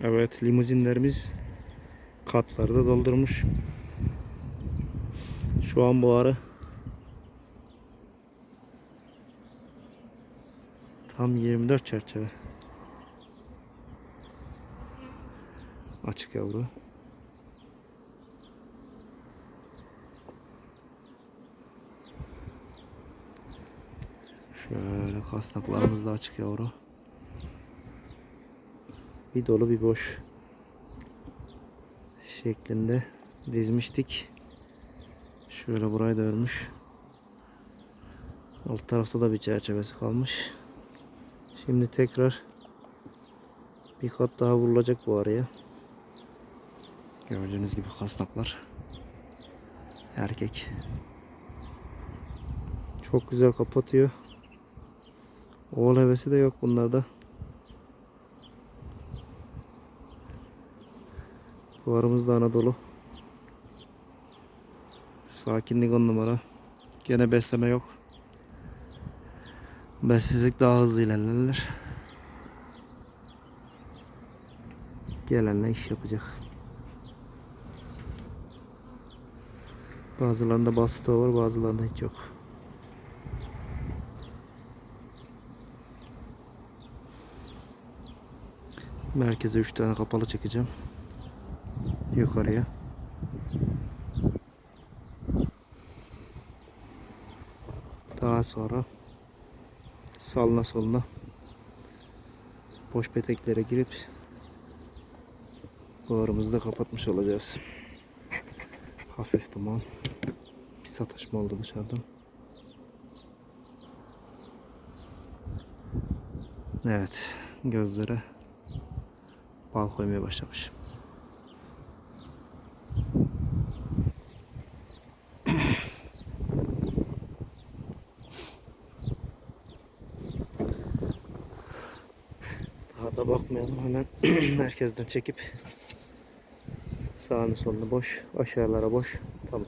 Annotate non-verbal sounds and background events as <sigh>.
Evet limuzinlerimiz katları da doldurmuş. Şu an buharı tam 24 çerçeve. Açık yavru. Şöyle kasnaklarımız da açık yavru. Bir dolu bir boş şeklinde dizmiştik. Şöyle burayı da örmüş. Alt tarafta da bir çerçevesi kalmış. Şimdi tekrar bir kat daha vurulacak bu araya. Gördüğünüz gibi kasnaklar. Erkek. Çok güzel kapatıyor. Oğul hevesi de yok bunlarda. Fuarımız da Anadolu. Sakinlik on numara. Gene besleme yok. Bessizlik daha hızlı ilerlerler. Gelenle iş yapacak. Bazılarında basıtı var bazılarında hiç yok. Merkeze 3 tane kapalı çekeceğim. Yukarıya. Daha sonra salına soluna boş peteklere girip buharımızı da kapatmış olacağız. Hafif duman. Bir sataşma oldu dışarıdan. Evet. Gözlere bal koymaya başlamış. Daha da bakmayalım hemen <clears throat> merkezden çekip sağını solunu boş aşağılara boş. Tamam